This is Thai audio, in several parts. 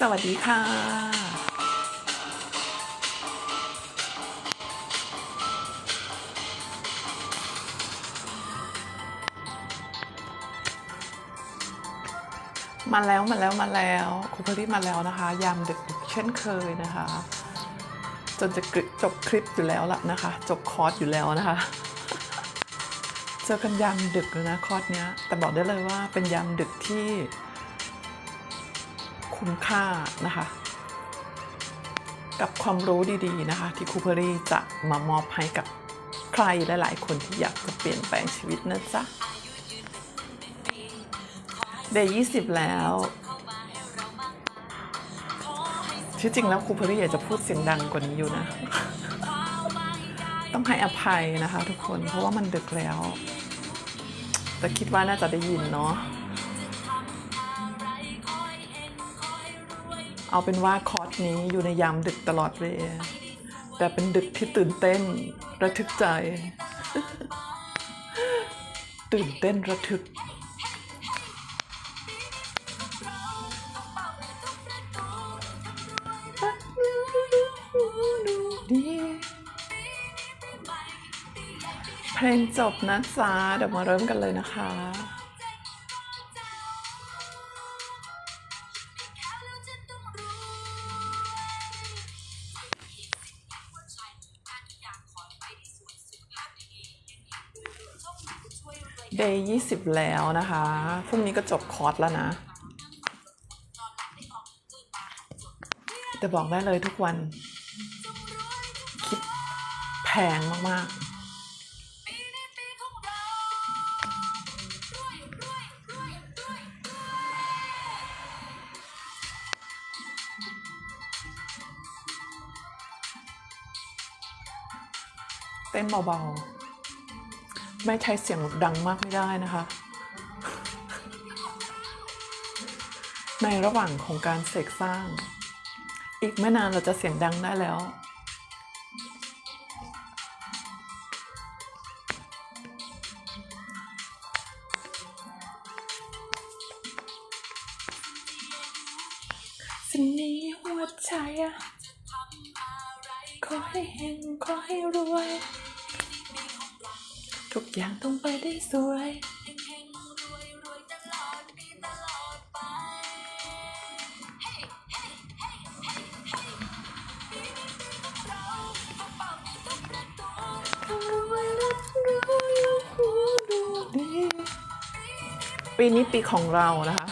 สวัสดีค่ะมาแล้วมาแล้วมาแล้วคุณพลีมาแล้วนะคะ ยามดึกเช่นเคยนะคะ จนจะกริจบคลิปอยู่แล้วล่ะนะคะ จบคอร์สอยู่แล้วนะคะ เจอกันยามดึกเลยนะคอร์สเนี้ย แต่บอกได้เลยว่าเป็นยามดึกที่ คุ้มค่านะคะ กับความรู้ดีๆนะคะ ที่ครูเพอรี่จะมามอบให้กับใครหลายๆ คนที่อยากจะเปลี่ยนแปลงชีวิตนะจ๊ะเดย์ยี่สิบแล้วที่จริงแล้วครูเพอรี่อยากจะพูดเสียงดังกว่านี้อยู่นะ ต้องให้อภัยนะคะทุกคนเพราะว่ามันดึกแล้ว แต่คิดว่าน่าจะได้ยินเนาะ เอาเป็นว่าคอร์สนี้อยู่ในยามดึกตลอดเลยแต่เป็นดึกที่ตื่นเต้น ระทึกใจ ตื่นเต้นระทึก เพลงจบนะจ๊ะเดี๋ยวมาเริ่มกันเลยนะคะ เดย์ยี่สิบแล้วนะคะ พรุ่งนี้ก็จบคอร์สแล้วนะ แต่บอกได้เลยทุกวัน คิดแพงมาก ๆเต้นเบาๆ ไม่ใช้เสียงดังมากไม่ได้นะคะ ในระหว่างของการเสกสร้าง อีกไม่นานเราจะเสียงดังได้แล้ว ปีนี้ปีของเรานะคะ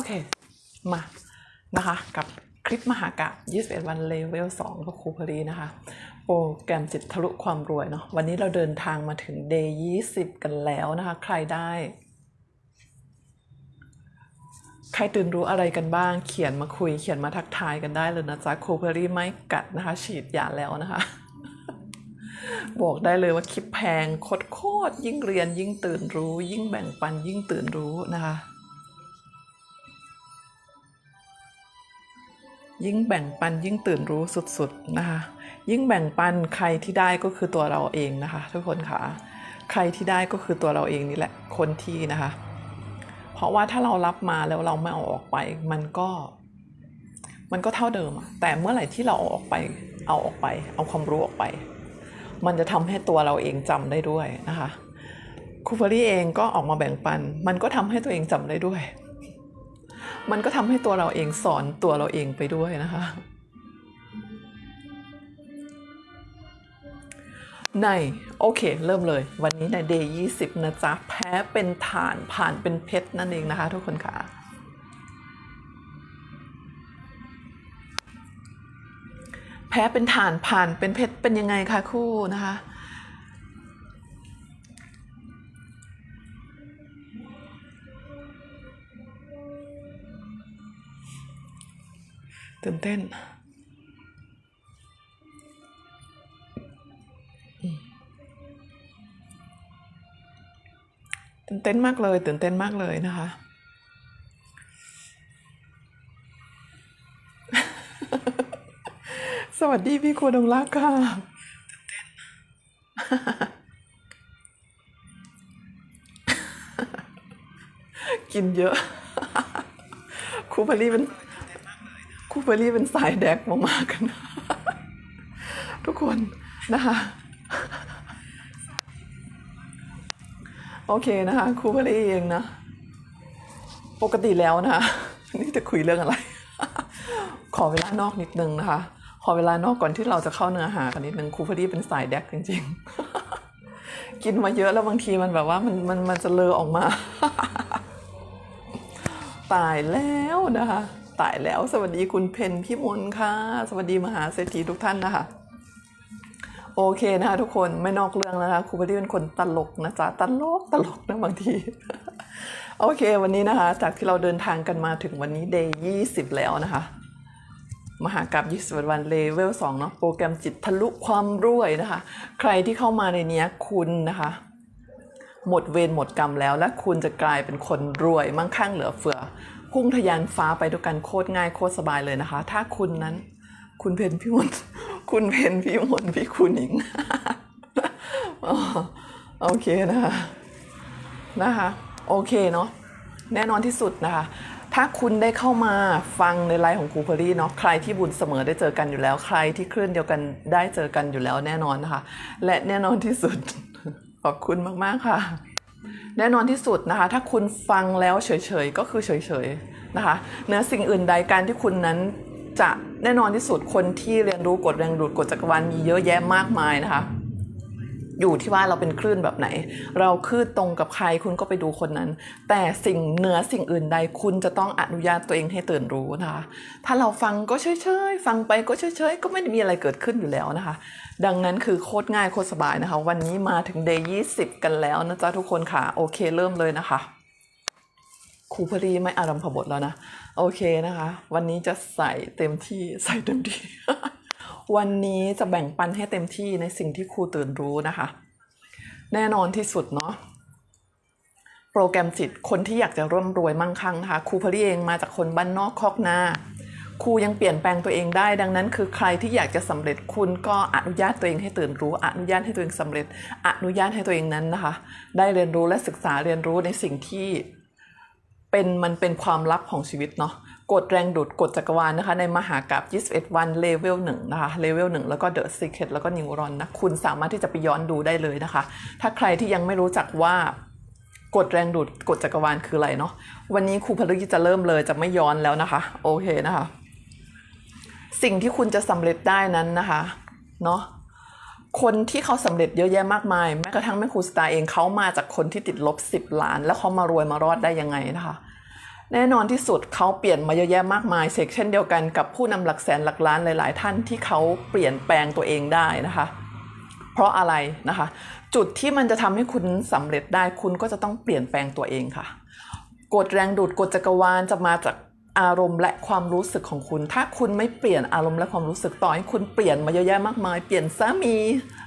อเค มานะคะกับคลิปมหากะ21 วันเลเวล2กับครูพรีนะคะ โปรแกรมจิตทะลุความรวยเนาะวันนี้เราเดินทางมาถึง day 20 กันแล้วนะคะ ใครได้ ใครตื่นรู้อะไรกันบ้าง เขียนมาคุยเขียนมาทักทายกันได้เลยนะจ๊ะครูพอรี่ไม่กัดนะคะ ฉีดยาแล้วนะคะบอกได้เลยว่าคลิปแพงโคตรยิ่งเรียนยิ่งตื่นรู้ ยิ่งแบ่งปันยิ่งตื่นรู้นะคะ ยิ่งแบ่งปันยิ่งตื่นรู้สุดๆนะคะ ยิ่งแบ่งปันใครที่ได้ก็คือตัวเราเองนะคะ ทุกคนค่ะใครที่ได้ก็คือตัวเราเองนี่แหละคนที่นะคะ เพราะว่าถ้าเรารับมาแล้วเราไม่เอาออกไป มันก็ มันก็เท่าเดิมแต่เมื่อไหร่ที่เราเอาออกไป เอาออกไป เอาความรู้ออกไป มันจะทำให้ตัวเราเองจำได้ด้วยนะคะคูเฟอรี่เองก็ออกมาแบ่งปัน มันก็ทำให้ตัวเองจำได้ด้วย มันก็ทำให้ตัวเราเองสอนตัวเราเองไปด้วยนะคะ ใน โอเค เริ่มเลย วันนี้ใน day 20นะจ๊ะ แพ้เป็นฐานผ่านเป็นเพชรนั่นเองนะคะ ทุกคนค่ะแพ้เป็นฐานผ่านเป็นเพชรเป็นยังไงคะคู่นะคะ ตื่นเต้น ตื่นเต้นมากเลย ตื่นเต้นมากเลยนะคะ สวัสดีพี่ครูดงรักค่ะกินเยอะ ครูพารีเป็น ครูพารีเป็นสายแดกมากๆกันทุกคนนะคะโอเคนะคะครูพารีเองนะ ปกติแล้วนะคะนี่จะคุยเรื่องอะไร ขอเวลานอกนิดนึงนะคะ ขอเวลานอกก่อนที่เราจะเข้าเนื้อหากันนิดนึงครูพอดีเป็นสายแดกจริง ๆ กินมาเยอะแล้วบางทีมันแบบว่ามันมันมันจะเลอออกมา ตายแล้วนะคะ ตายแล้ว สวัสดีคุณเพนพี่มนค่ะ สวัสดีมหาเศรษฐีทุกท่านนะคะ โอเคนะคะทุกคนไม่นอกเรื่องแล้วนะคะครูพอดีเป็นคนตลกนะจ๊ะตลกตลกนะบางที โอเค วันนี้นะคะ จากที่เราเดินทางกันมาถึงวันนี้ day 20แล้วนะคะ มหากราบ20วันเลเวล2เนาะโปรแกรมจิตทะลุความรวยนะคะ ใครที่เข้ามาในนี้คุณนะคะหมดเวรหมดกรรมแล้ว และคุณจะกลายเป็นคนรวยมั่งคั่งเหลือเฟือ พุ่งทะยานฟ้าไปด้วยกันโคตรง่ายโคตรสบายเลยนะคะ ถ้าคุณนั้น คุณเพนพี่มนต์คุณเพนพี่มนต์พี่คุณหญิงโอเคนะคะนะคะโอเคเนาะแน่นอนที่สุดนะคะ ถ้าคุณได้เข้ามาฟังในไลฟ์ของครูเพอรี่เนาะใครที่บุญเสมอได้เจอกันอยู่แล้ว ใครที่คลื่นเดียวกันได้เจอกันอยู่แล้วแน่นอนนะคะ และแน่นอนที่สุด ขอบคุณมาก ๆ ค่ะ แน่นอนที่สุดนะคะ ถ้าคุณฟังแล้วเฉยๆ ก็คือเฉยๆนะคะเนื้อสิ่งอื่นใดการที่คุณนั้นจะแน่นอนที่สุดคนที่เรียนรู้กฎแรงดูดกฎจักรวาลมีเยอะแยะมากมายนะคะ อยู่ที่ว่าเราเป็นคลื่นแบบไหน เราคลื่นตรงกับใครคุณก็ไปดูคนนั้น แต่สิ่งเหนือสิ่งอื่นใดคุณจะต้องอนุญาตตัวเองให้ตื่นรู้นะคะ ถ้าเราฟังก็เฉยๆฟังไปก็เฉยๆก็ไม่ได้มีอะไรเกิดขึ้นอยู่แล้วนะคะ ดังนั้นคือโคตรง่ายโคตรสบายนะคะ วันนี้มาถึง day 20กันแล้วนะจ๊ะทุกคนค่ะ โอเคเริ่มเลยนะคะครูพอดีไม่อารมพบทแล้วนะ โอเคนะคะ วันนี้จะใส่เต็มที่ใส่เต็มที่ วันนี้จะแบ่งปันให้เต็มที่ในสิ่งที่ครูตื่นรู้นะคะ แน่นอนที่สุดเนาะโปรแกรมจิตคนที่อยากจะร่ำรวยมั่งคั่งนะคะครูพอดีเองมาจากคนบ้านนอกคอกนาครูยังเปลี่ยนแปลงตัวเองได้ ดังนั้น คือใครที่อยากจะสำเร็จคุณก็อนุญาตตัวเองให้ตื่นรู้ อนุญาตให้ตัวเองสำเร็จ อนุญาตให้ตัวเองนั้นนะคะ ได้เรียนรู้และศึกษาเรียนรู้ในสิ่งที่เป็นมันเป็นความลับของชีวิตเนาะ กฎแรงดูดกฎจักรวาลนะคะ ในมหากราบ21 วันเลเวล1นะคะเลเวล1แล้วก็ The Secret แล้วก็นิวรอนนะคุณสามารถที่จะไปย้อนดูได้เลยนะคะ ถ้าใครที่ยังไม่รู้จักว่ากฎแรงดูดกฎจักรวาลคืออะไรเนาะวันนี้ครูพลกิจจะเริ่มเลยจะไม่ย้อนแล้วนะคะ โอเคนะคะ สิ่งที่คุณจะสำเร็จได้นั้นนะคะเนาะคนที่เขาสำเร็จเยอะแยะมากมาย แม้กระทั่งแม่ครูสตาร์เองเขามาจากคนที่ติดลบ 10 ล้าน แล้วเขามารวยมารอดได้ยังไงนะคะ แน่นอนที่สุดเขาเปลี่ยนมาเยอะแยะมากมายเช่นเช่นเดียวกันกับผู้นำหลักแสนหลักล้านหลาย ๆ ท่านที่เขาเปลี่ยนแปลงตัวเองได้นะคะ เพราะอะไรนะคะ จุดที่มันจะทำให้คุณสำเร็จได้คุณก็จะต้องเปลี่ยนแปลงตัวเองค่ะกฎแรงดูดกฎจักรวาลจะมาจากอารมณ์และความรู้สึกของคุณ ถ้าคุณไม่เปลี่ยนอารมณ์และความรู้สึกต่อให้คุณเปลี่ยนมาเยอะแยะมากมาย เปลี่ยนสามี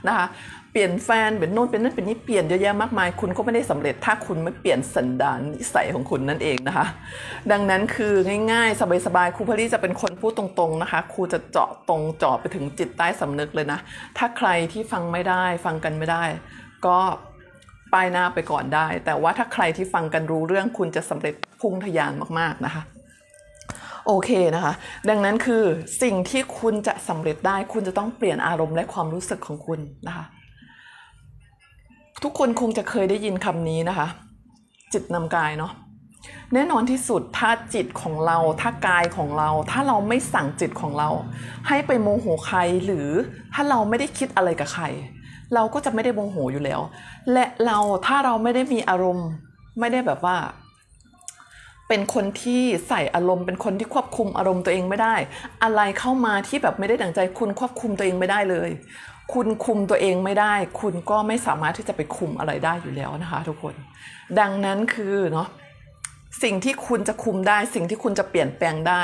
นะคะ เปลี่ยนแฟนเป็นโน่นเป็นนั่นเป็นนี่เปลี่ยนเยอะแยะมากมาย คุณก็ไม่ได้สำเร็จ ถ้าคุณไม่เปลี่ยนสันดานนิสัยของคุณนั่นเองนะคะ ดังนั้นคือง่ายๆ สบายๆครูพลี่จะเป็นคนพูดตรงๆนะคะครูจะเจาะตรงเจาะไปถึงจิตใต้สำนึกเลยนะ ถ้าใครที่ฟังไม่ได้ฟังกันไม่ได้ ก็ป้ายหน้าไปก่อนได้ แต่ว่าถ้าใครที่ฟังกันรู้เรื่องคุณจะสำเร็จพุ่งทะยานมากๆนะคะโอเคนะคะ ดังนั้นคือสิ่งที่คุณจะสำเร็จได้คุณจะต้องเปลี่ยนอารมณ์และความรู้สึกของคุณนะคะ ทุกคนคงจะเคยได้ยินคำนี้นะคะ จิตนำกายเนาะแน่นอนที่สุดถ้าจิตของเราถ้ากายของเรา ถ้าเราไม่สั่งจิตของเรา ให้ไปโมโหใครหรือถ้าเราไม่ได้คิดอะไรกับใคร เราก็จะไม่ได้โมโหอยู่แล้ว และเราถ้าเราไม่ได้มีอารมณ์ไม่ได้แบบว่า เป็นคนที่ใส่อารมณ์ เป็นคนที่ควบคุมอารมณ์ตัวเองไม่ได้ อะไรเข้ามาที่แบบไม่ได้ดั่งใจคุณควบคุมตัวเองไม่ได้เลย คุณคุมตัวเองไม่ได้ คุณก็ไม่สามารถที่จะไปคุมอะไรได้อยู่แล้วนะคะ ทุกคน ดังนั้นคือเนาะสิ่งที่คุณจะคุมได้ สิ่งที่คุณจะเปลี่ยนแปลงได้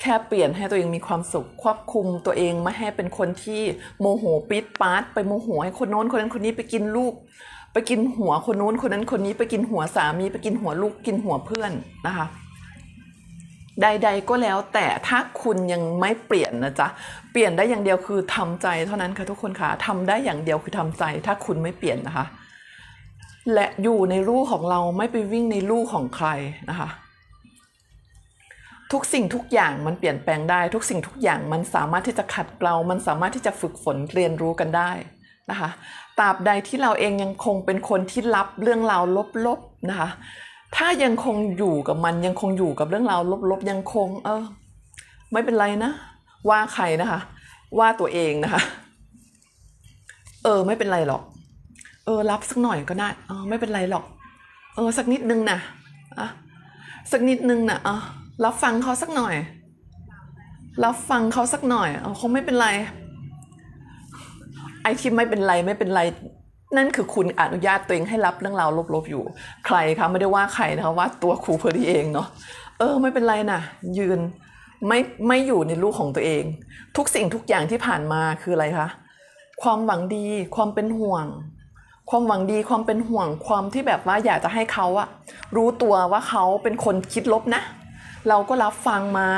แค่เปลี่ยนให้ตัวเองมีความสุข ควบคุมตัวเองไม่ให้เป็นคนที่โมโหปิดปาร์ตไปโมโหให้คนโน้นคนนั้นคนนี้ไปกินลูก ไปกินหัวคนโน้นคนนั้นคนนี้ไปกินหัวสามีไปกินหัวลูกกินหัวเพื่อนนะคะ ใด ๆ ก็แล้วแต่ถ้าคุณยังไม่เปลี่ยนนะจ๊ะ เปลี่ยนได้อย่างเดียวคือทำใจเท่านั้นค่ะทุกคนค่ะทำได้อย่างเดียวคือทำใจ ถ้าคุณไม่เปลี่ยนนะคะ และอยู่ในรูของเราไม่ไปวิ่งในรูของใครนะคะ ทุกสิ่งทุกอย่างมันเปลี่ยนแปลงได้ ทุกสิ่งทุกอย่างมันสามารถที่จะขัดเกลา มันสามารถที่จะฝึกฝนเรียนรู้กันได้นะคะตราบใดที่เราเองยังคงเป็นคนที่รับเรื่องราวลบๆนะคะ ถ้ายังคงอยู่กับมันยังคงอยู่กับเรื่องราวลบๆยังคง เออ ไม่เป็นไรนะ ว่าใครนะคะ ว่าตัวเองนะคะ เออ ไม่เป็นไรหรอก เออ รับสักหน่อยก็ได้เออไม่เป็นไรหรอก เออ สักนิดนึงนะอะสักนิดนึงนะอะรับฟังเขาสักหน่อย รับฟังเขาสักหน่อยเออคงไม่เป็นไรไอที่ไม่เป็นไรไม่เป็นไร นั่นคือคุณอนุญาตตัวเองให้รับเรื่องราวลบๆอยู่ ใครคะไม่ได้ว่าใครนะคะว่าตัวครูเพอดีเองเนาะเออไม่เป็นไรนะยืนไม่ไม่อยู่ในลูกของตัวเอง ทุกสิ่งทุกอย่างที่ผ่านมาคืออะไรคะความหวังดีความเป็นห่วง ความหวังดีความเป็นห่วง ความที่แบบว่าอยากจะให้เขาอะรู้ตัวว่าเขาเป็นคนคิดลบนะ เราก็รับฟังมา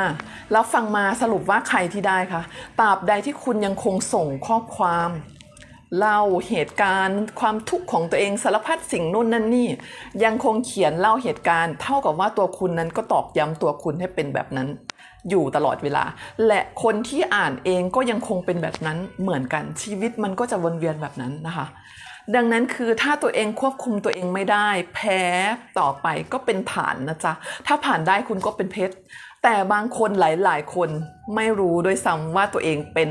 รับฟังมาสรุปว่าใครที่ได้คะตราบใดที่คุณยังคงส่งข้อความ เล่าเหตุการณ์ความทุกข์ของตัวเองสารพัดสิ่งนู่นนั่นนี่ ยังคงเขียนเล่าเหตุการณ์ เท่ากับว่าตัวคุณนั้นก็ตอกย้ำตัวคุณให้เป็นแบบนั้น อยู่ตลอดเวลา และคนที่อ่านเองก็ยังคงเป็นแบบนั้นเหมือนกันชีวิตมันก็จะวนเวียนแบบนั้นนะคะ ดังนั้นคือถ้าตัวเองควบคุมตัวเองไม่ได้ แพ้ต่อไปก็เป็นผ่านนะจ๊ะถ้าผ่านได้คุณก็เป็นเพชรแต่บางคนหลาย ๆ คนไม่รู้ด้วยซ้ำว่าตัวเองเป็น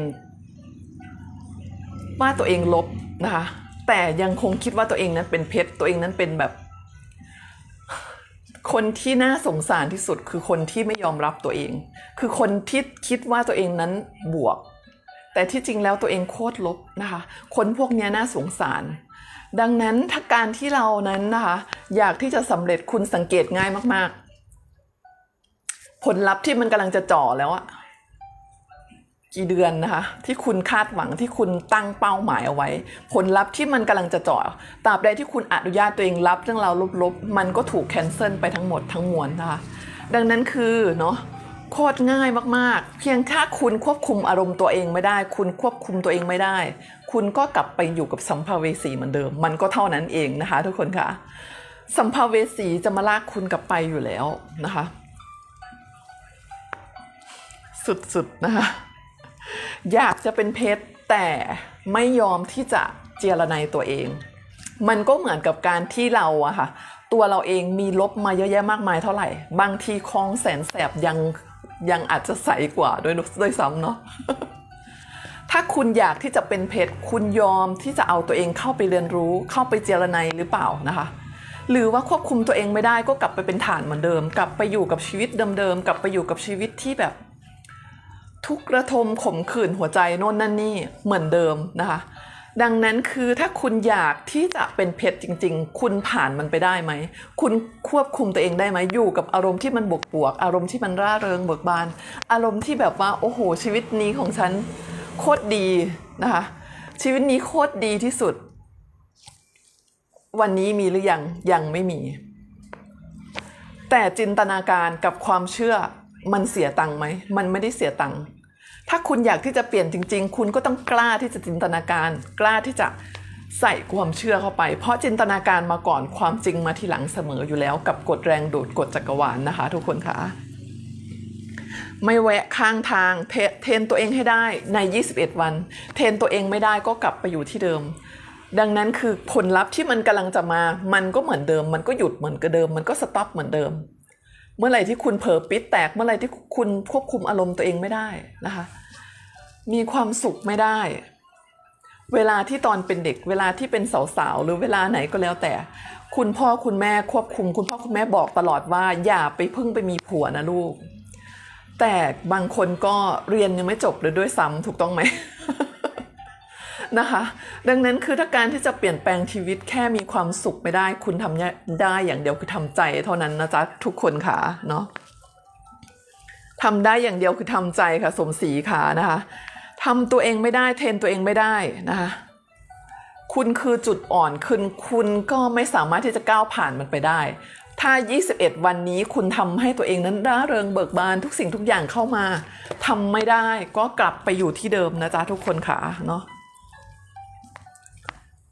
ว่าตัวเองลบนะคะ แต่ยังคงคิดว่าตัวเองนั้นเป็นเพชรตัวเองนั้นเป็นแบบ คนที่น่าสงสารที่สุดคือคนที่ไม่ยอมรับตัวเอง คือคนที่คิดว่าตัวเองนั้นบวก แต่ที่จริงแล้วตัวเองโคตรลบนะคะ คนพวกนี้น่าสงสาร ดังนั้นถ้าการที่เรานั้นนะคะ อยากที่จะสำเร็จคุณสังเกตง่ายมาก ๆ ผลลัพธ์ที่มันกำลังจะจ่อแล้วอะ กี่เดือนนะคะที่คุณคาดหวังที่คุณตั้งเป้าหมายเอาไว้ ผลลัพธ์ที่มันกำลังจะจ่อตราบใดที่คุณอนุญาตตัวเองรับเรื่องราวลบๆ มันก็ถูกแคนเซิลไปทั้งหมดทั้งมวลนะคะดังนั้นคือเนาะโคตรง่ายมากๆ เพียงแค่คุณควบคุมอารมณ์ตัวเองไม่ได้ คุณควบคุมตัวเองไม่ได้ คุณก็กลับไปอยู่กับสัมภเวสีเหมือนเดิม มันก็เท่านั้นเองนะคะ ทุกคนค่ะ สัมภเวสีจะมาลากคุณกลับไปอยู่แล้วนะคะ สุดๆนะคะ อยากจะเป็นเพชรแต่ไม่ยอมที่จะเจรไนตัวเอง มันก็เหมือนกับการที่เราอะค่ะตัวเราเองมีลบมาเยอะแยะมากมายเท่าไหร่ บางทีคลองแสนแสบยังยังอาจจะใสกว่าด้วยด้วยซ้ำเนาะถ้าคุณอยากที่จะเป็นเพชรคุณยอมที่จะเอาตัวเองเข้าไปเรียนรู้เข้าไปเจรไนหรือเปล่านะคะ หรือว่าควบคุมตัวเองไม่ได้ก็กลับไปเป็นฐานเหมือนเดิม กลับไปอยู่กับชีวิตเดิมๆกลับไปอยู่กับชีวิตที่แบบ ทุกระทมขมขื่นหัวใจโน่นนั่นนี่เหมือนเดิมนะคะ ดังนั้นคือถ้าคุณอยากที่จะเป็นเพชรจริง ๆ คุณผ่านมันไปได้ไหม คุณควบคุมตัวเองได้ไหมอยู่กับอารมณ์ที่มันบวกบวกๆอารมณ์ที่มันร่าเริงเบิกบาน อารมณ์ที่แบบว่าโอ้โห ชีวิตนี้ของฉันโคตรดีนะคะ ชีวิตนี้โคตรดีที่สุด วันนี้มีหรือยังยังไม่มี แต่จินตนาการกับความเชื่อ มันเสียตังค์ไหม มันไม่ได้เสียตังค์ ถ้าคุณอยากที่จะเปลี่ยนจริง ๆ คุณก็ต้องกล้าที่จะจินตนาการ กล้าที่จะใส่ความเชื่อเข้าไป เพราะจินตนาการมาก่อนความจริงมาทีหลังเสมออยู่แล้วกับกฎแรงดูดกฎจักรวาลนะคะ ทุกคนคะ ไม่แวะข้างทางเทเทรนตัวเองให้ได้ใน 21 วัน เทรนตัวเองไม่ได้ก็กลับไปอยู่ที่เดิมดังนั้นคือผลลัพธ์ที่มันกำลังจะมา มันก็เหมือนเดิม มันก็หยุดเหมือนเดิม มันก็สต็อปเหมือนเดิม เมื่อไหร่ที่คุณเผลอปิดแตก เมื่อไหร่ที่คุณควบคุมอารมณ์ตัวเองไม่ได้นะคะ มีความสุขไม่ได้ เวลาที่ตอนเป็นเด็ก เวลาที่เป็นสาวๆหรือเวลาไหนก็แล้วแต่ คุณพ่อคุณแม่ควบคุม คุณพ่อคุณแม่บอกตลอดว่า อย่าไปพิ่งไปมีผัวนะลูก แต่บางคนก็เรียนยังไม่จบเลยด้วยซ้ำถูกต้องไหม นะคะ ดังนั้นคือถ้าการที่จะเปลี่ยนแปลงชีวิตแค่มีความสุขไม่ได้ คุณทำได้อย่างเดียวคือทำใจเท่านั้นนะจ๊ะทุกคนค่ะเนาะทำได้อย่างเดียวคือทำใจค่ะ สมศรีค่ะนะคะทำตัวเองไม่ได้เทนตัวเองไม่ได้นะคะคุณคือจุดอ่อนคุณคุณก็ไม่สามารถที่จะก้าวผ่านมันไปได้ ถ้า 21 วันนี้คุณทำให้ตัวเองนั้นร่าเริงเบิกบานทุกสิ่งทุกอย่างเข้ามาทำไม่ได้ก็กลับไปอยู่ที่เดิมนะจ๊ะทุกคนค่ะเนาะ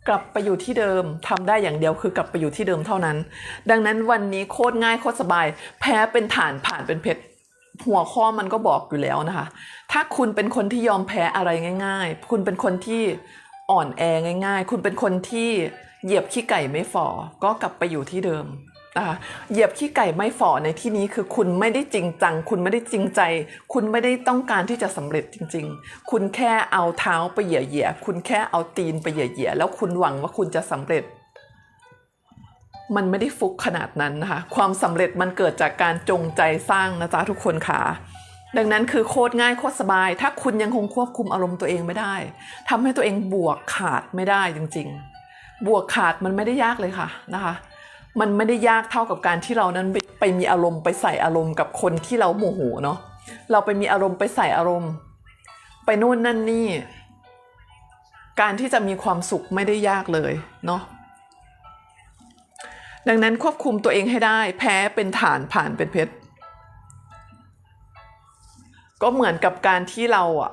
กลับไปอยู่ที่เดิมทำได้อย่างเดียวคือกลับไปอยู่ที่เดิมเท่านั้น ดังนั้นวันนี้โคตรง่ายโคตรสบาย แพ้เป็นฐานผ่านเป็นเพชรหัวข้อมันก็บอกอยู่แล้วนะคะ ถ้าคุณเป็นคนที่ยอมแพ้อะไรง่าย ๆ คุณเป็นคนที่อ่อนแอง่าย ๆ คุณเป็นคนที่เหยียบขี้ไก่ไม่ฝ่อก็กลับไปอยู่ที่เดิม เหยียบขี้ไก่ไม่ฝ่อในที่นี้คือคุณไม่ได้จริงจัง คุณไม่ได้จริงใจ คุณไม่ได้ต้องการที่จะสำเร็จจริง ๆ คุณแค่เอาเท้าไปเหยียบๆคุณแค่เอาตีนไปเหยียบๆแล้วคุณหวังว่าคุณจะสำเร็จ มันไม่ได้ฟุกขนาดนั้นนะคะความสำเร็จมันเกิดจากการจงใจสร้างนะจ๊ะทุกคนค่ะดังนั้นคือโคตรง่ายโคตรสบาย ถ้าคุณยังคงควบคุมอารมณ์ตัวเองไม่ได้ทำให้ตัวเองบวกขาดไม่ได้จริง ๆ บวกขาดมันไม่ได้ยากเลยค่ะนะคะ มันไม่ได้ยากเท่ากับการที่เรานั้นไปไปมีอารมณ์ไปใส่อารมณ์กับคนที่เราโมโหเนาะเราไปมีอารมณ์ไปใส่อารมณ์ ไปนู่นนั่นนี่ การที่จะมีความสุขไม่ได้ยากเลยเนาะดังนั้นควบคุมตัวเองให้ได้ แพ้เป็นฐานผ่านเป็นเพชรก็เหมือนกับการที่เราอะ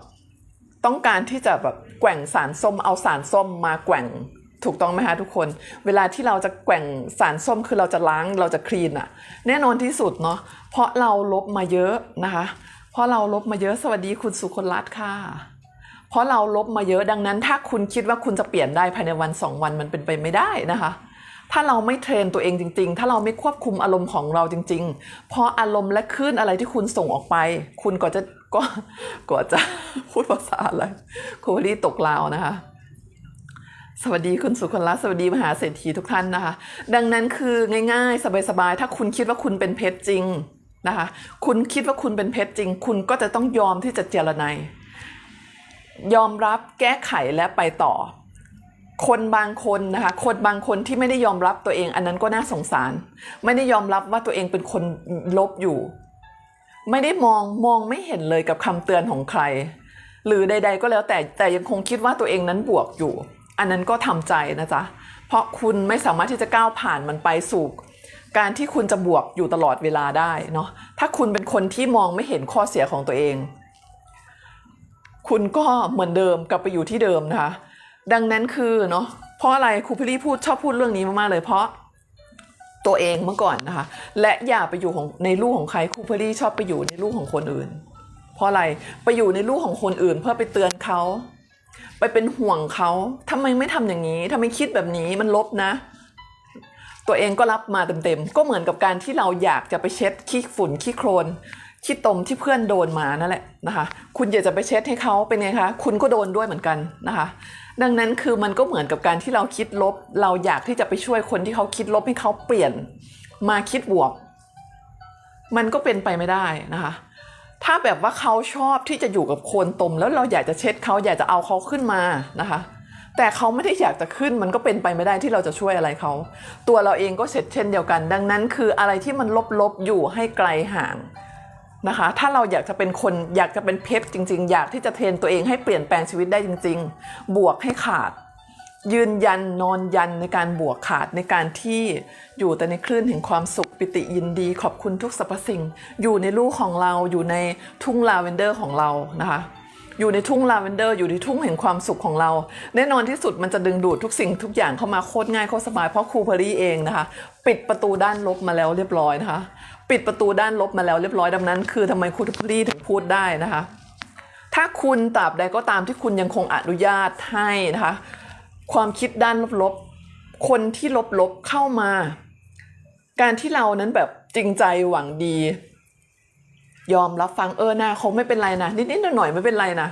ต้องการที่จะแบบแกว่งสารส้มเอาสารส้มมาแกว่ง ถูกต้องไหมคะทุกคน เวลาที่เราจะแกว่งสารส้มคือเราจะล้างเราจะคลีนอะแน่นอนที่สุดเนาะเพราะเราลบมาเยอะนะคะ เพราะเราลบมาเยอะสวัสดีคุณสุคนรัตค่ะ เพราะเราลบมาเยอะดังนั้น ถ้าคุณคิดว่าคุณจะเปลี่ยนได้ภายในวันสองวันมันเป็นไปไม่ได้นะคะ ถ้าเราไม่เทรนตัวเองจริง ๆ ถ้าเราไม่ควบคุมอารมณ์ของเราจริง ๆ เพราะอารมณ์และคลื่นอะไรที่คุณส่งออกไป คุณก็จะก็ก็จะพูดภาษาอะไรโคลี่ตกลาวนะคะ สวัสดีคุณสุคนรัตน์สวัสดีมหาเศรษฐีทุกท่านนะคะ ดังนั้นคือง่ายๆ สบายๆ ถ้าคุณคิดว่าคุณเป็นเพชรจริงนะคะ คุณคิดว่าคุณเป็นเพชรจริง คุณก็จะต้องยอมที่จะเจรไนยยอมรับแก้ไขและไปต่อ คนบางคนนะคะ คนบางคนที่ไม่ได้ยอมรับตัวเอง อันนั้นก็น่าสงสาร ไม่ได้ยอมรับว่าตัวเองเป็นคนลบอยู่ ไม่ได้มองมองไม่เห็นเลยกับคำเตือนของใคร หรือใด ๆ ก็แล้วแต่แต่ยังคงคิดว่าตัวเองนั้นบวกอยู่ อันนั้นก็ทำใจนะจ๊ะ เพราะคุณไม่สามารถที่จะก้าวผ่านมันไปสู่การที่คุณจะบวกอยู่ตลอดเวลาได้เนาะ ถ้าคุณเป็นคนที่มองไม่เห็นข้อเสียของตัวเอง คุณก็เหมือนเดิมกลับไปอยู่ที่เดิมนะคะ ดังนั้นคือเนาะ เพราะอะไรครูพิลี่พูดชอบพูดเรื่องนี้มากๆเลยเพราะตัวเองเมื่อก่อนนะคะ และอย่าไปอยู่ของในลูกของใครครูพิลี่ชอบไปอยู่ในลูกของคนอื่น เพราะอะไร ไปอยู่ในลูกของคนอื่น เพื่อไปเตือนเขา ไปเป็นห่วงเขาทำไมไม่ทำอย่างนี้ทำไมคิดแบบนี้มันลบนะ ตัวเองก็รับมาเต็มๆก็เหมือนกับการที่เราอยากจะไปเช็ดขี้ฝุ่นขี้โครนขี้ตมที่เพื่อนโดนมานั่นแหละนะคะ คุณอยากจะไปเช็ดให้เขาเป็นไงคะ คุณก็โดนด้วยเหมือนกันนะคะ ดังนั้นคือมันก็เหมือนกับการที่เราคิดลบ เราอยากที่จะไปช่วยคนที่เขาคิดลบให้เขาเปลี่ยน มาคิดบวก มันก็เป็นไปไม่ได้นะคะ ถ้าแบบว่าเขาชอบที่จะอยู่กับโคนตม แล้วเราอยากจะเช็ดเขาอยากจะเอาเขาขึ้นมานะคะ แต่เขาไม่ได้อยากจะขึ้นมันก็เป็นไปไม่ได้ที่เราจะช่วยอะไรเขา ตัวเราเองก็เสร็จเช่นเดียวกัน ดังนั้นคืออะไรที่มันลบๆอยู่ให้ไกลห่างนะคะ ถ้าเราอยากจะเป็นคนอยากจะเป็นเพชรจริง ๆ อยากที่จะเทรนตัวเองให้เปลี่ยนแปลงชีวิตได้จริง ๆ บวกให้ขาด ยืนยันนอนยันในการบวกขาดในการที่อยู่แต่ในคลื่นแห่งความสุขปิติยินดี ขอบคุณทุกสรรพสิ่ง อยู่ในลูกของเราอยู่ในทุ่งลาเวนเดอร์ของเรานะคะ อยู่ในทุ่งลาเวนเดอร์อยู่ในทุ่งแห่งความสุขของเรา แน่นอนที่สุดมันจะดึงดูดทุกสิ่งทุกอย่างเข้ามาโคตรง่ายโคตรสบายเพราะครูเพอรี่เองนะคะ ปิดประตูด้านลบมาแล้วเรียบร้อยนะคะ ปิดประตูด้านลบมาแล้วเรียบร้อยดังนั้น คือทำไมครูเพอรี่ถึงพูดได้นะคะ ถ้าคุณตราบใดก็ตามที่คุณยังคงอนุญาตให้นะคะ ความคิดด้านลบๆ คนที่ลบๆเข้ามา การที่เรานั้นแบบจริงใจหวังดี ยอมรับฟังเออนะเขาไม่เป็นไรนะนิดๆหน่อยๆไม่เป็นไรนะ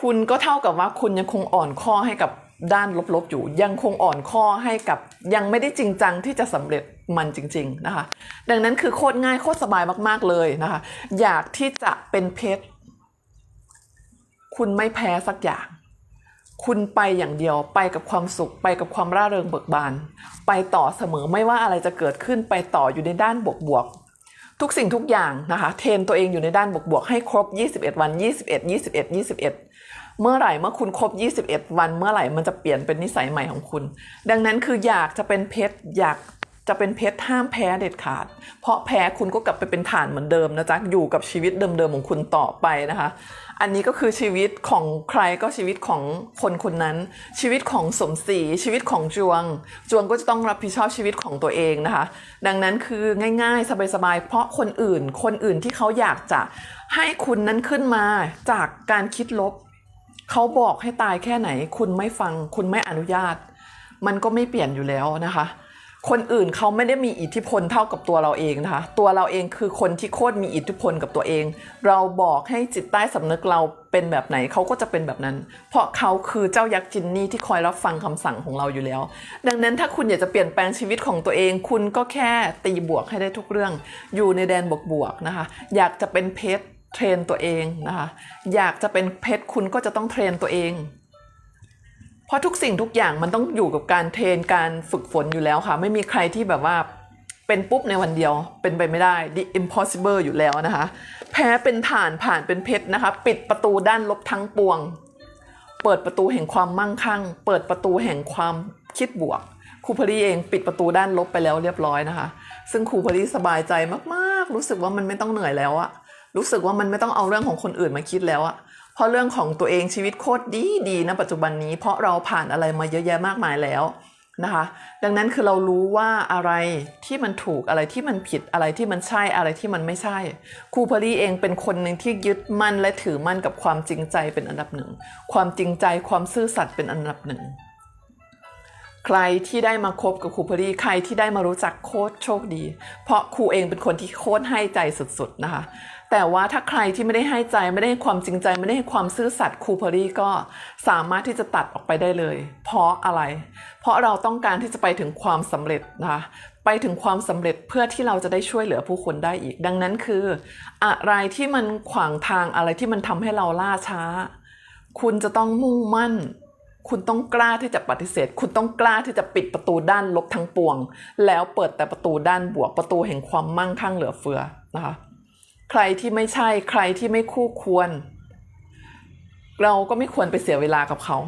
คุณก็เท่ากับว่าคุณยังคงอ่อนข้อให้กับด้านลบๆอยู่ ยังคงอ่อนข้อให้กับยังไม่ได้จริงจังที่จะสำเร็จมันจริง ๆนะคะ ดังนั้นคือโคตรง่ายโคตรสบายมากๆเลยนะคะ อยากที่จะเป็นเพชรคุณไม่แพ้สักอย่าง คุณไปอย่างเดียวไปกับความสุขไปกับความร่าเริงเบิกบาน ไปต่อเสมอไม่ว่าอะไรจะเกิดขึ้นไปต่ออยู่ในด้านบวกๆทุกสิ่งทุกอย่างนะคะเทรนตัวเองอยู่ในด้านบวกๆให้ครบ 21 วัน 21 21 21 เมื่อไหร่เมื่อคุณครบ 21 วัน เมื่อไหร่มันจะเปลี่ยนเป็นนิสัยใหม่ของคุณ ดังนั้นคืออยากจะเป็นเพชรอยากจะเป็นเพชรห้ามแพ้เด็ดขาด เพราะแพ้คุณก็กลับไปเป็นฐานเหมือนเดิมนะจ๊ะอยู่กับชีวิตเดิมๆของคุณต่อไปนะคะ อันนี้ก็คือชีวิตของใครก็ชีวิตของคนคนนั้น ชีวิตของสมศรีชีวิตของจวง จวงก็จะต้องรับผิดชอบชีวิตของตัวเองนะคะ ดังนั้นคือง่ายๆ สบายๆ เพราะคนอื่น คนอื่นที่เขาอยากจะให้คุณนั้นขึ้นมาจากการคิดลบ เขาบอกให้ตายแค่ไหน คุณไม่ฟัง คุณไม่อนุญาต มันก็ไม่เปลี่ยนอยู่แล้วนะคะ คนอื่นเขาไม่ได้มีอิทธิพลเท่ากับตัวเราเองนะคะ ตัวเราเองคือคนที่โคตรมีอิทธิพลกับตัวเอง เราบอกให้จิตใต้สำนึกเราเป็นแบบไหนเขาก็จะเป็นแบบนั้น เพราะเขาคือเจ้ายักษ์จินนี่ที่คอยรับฟังคำสั่งของเราอยู่แล้ว ดังนั้นถ้าคุณอยากจะเปลี่ยนแปลงชีวิตของตัวเอง คุณก็แค่ตีบวกให้ได้ทุกเรื่อง อยู่ในแดนบวกๆนะคะ อยากจะเป็นเพชรเทรนตัวเองนะคะ อยากจะเป็นเพชรคุณก็จะต้องเทรนตัวเอง เพราะทุกสิ่งทุกอย่างมันต้องอยู่กับการเทรนการฝึกฝนอยู่แล้วค่ะ ไม่มีใครที่แบบว่าเป็นปุ๊บในวันเดียวเป็นไปไม่ได้ the impossible อยู่แล้วนะคะ แพ้เป็นฐานผ่านเป็นเพชรนะคะ ปิดประตูด้านลบทั้งปวง เปิดประตูแห่งความมั่งคั่ง เปิดประตูแห่งความคิดบวกครูพลีเองปิดประตูด้านลบไปแล้วเรียบร้อยนะคะ ซึ่งครูพลีสบายใจมากๆ รู้สึกว่ามันไม่ต้องเหนื่อยแล้วอะรู้สึกว่ามันไม่ต้องเอาเรื่องของคนอื่นมาคิดแล้วอะ ราะเรื่องของตัวเองชีวิตโคตรดีดีนะปัจจุบันนี้ เพราะเราผ่านอะไรมาเยอะแยะมากมายแล้วนะคะ ดังนั้นคือเรารู้ว่าอะไรที่มันถูกอะไรที่มันผิดอะไรที่มันใช่อะไรที่มันไม่ใช่ครูพลีเองเป็นคนหนึ่งที่ยึดมั่นและถือมั่นกับความจริงใจเป็นอันดับหนึ่ง ความจริงใจความซื่อสัตย์เป็นอันดับหนึ่ง ใครที่ได้มาคบกับครูพลีใครที่ได้มารู้จักโค้ชโชคดี เพราะครูเองเป็นคนที่โค้ชให้ใจสุดๆนะคะ แต่ว่าถ้าใครที่ไม่ได้ให้ใจไม่ได้ให้ความจริงใจ ไม่ได้ให้ความซื่อสัตย์ครูพลีก็สามารถที่จะตัดออกไปได้เลย เพราะอะไร เพราะเราต้องการที่จะไปถึงความสำเร็จนะคะไปถึงความสำเร็จเพื่อที่เราจะได้ช่วยเหลือผู้คนได้อีก ดังนั้นคือ อะไรที่มันขวางทางอะไรที่มันทำให้เราล่าช้า คุณจะต้องมุ่งมั่น คุณต้องกล้าที่จะปฏิเสธ คุณต้องกล้าที่จะปิดประตูด้านลบทั้งปวง แล้วเปิดแต่ประตูด้านบวกประตูแห่งความมั่งคั่งเหลือเฟือนะคะใครที่ไม่ใช่ใครที่ไม่คู่ควร เราก็ไม่ควรไปเสียเวลากับเขา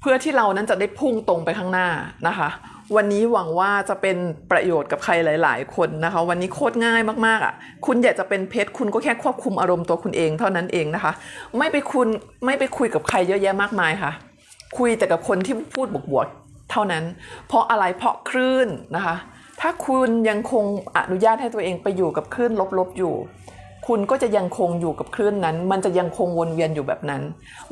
เพื่อที่เรานั้นจะได้พุ่งตรงไปข้างหน้านะคะ วันนี้หวังว่าจะเป็นประโยชน์กับใครหลาย ๆ คนนะคะ วันนี้โคตรง่ายมากๆอะคุณอยากจะเป็นเพชรคุณก็แค่ควบคุมอารมณ์ตัวคุณเองเท่านั้นเองนะคะ ไม่ไปคุณไม่ไปคุยกับใครเยอะแยะมากมายค่ะ คุยแต่กับคนที่พูดบวกๆเท่านั้น เพราะอะไรเพราะคลื่นนะคะ ถ้าคุณยังคงอนุญาตให้ตัวเองไปอยู่กับคลื่นลบๆอยู่ คุณก็จะยังคงอยู่กับคลื่นนั้น มันจะยังคงวนเวียนอยู่แบบนั้น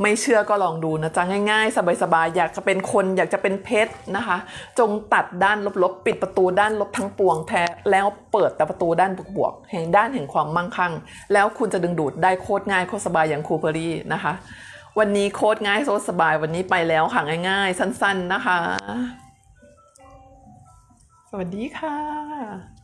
ไม่เชื่อก็ลองดูนะจ๊ะง่าย ๆ สบายๆอยากจะเป็นคนอยากจะเป็นเพชรนะคะ จงตัดด้านลบๆ ปิดประตูด้านลบทั้งปวงแท้แล้วเปิดแต่ประตูด้านบวกๆแห่งด้านแห่งความมั่งคั่ง แล้วคุณจะดึงดูดได้โคตรง่ายโคตรสบายอย่างคูเพอรี่นะคะ วันนี้โคตรง่ายโคตรสบายวันนี้ไปแล้วค่ะง่าย ๆ สั้น ๆนะคะ สวัสดีค่ะ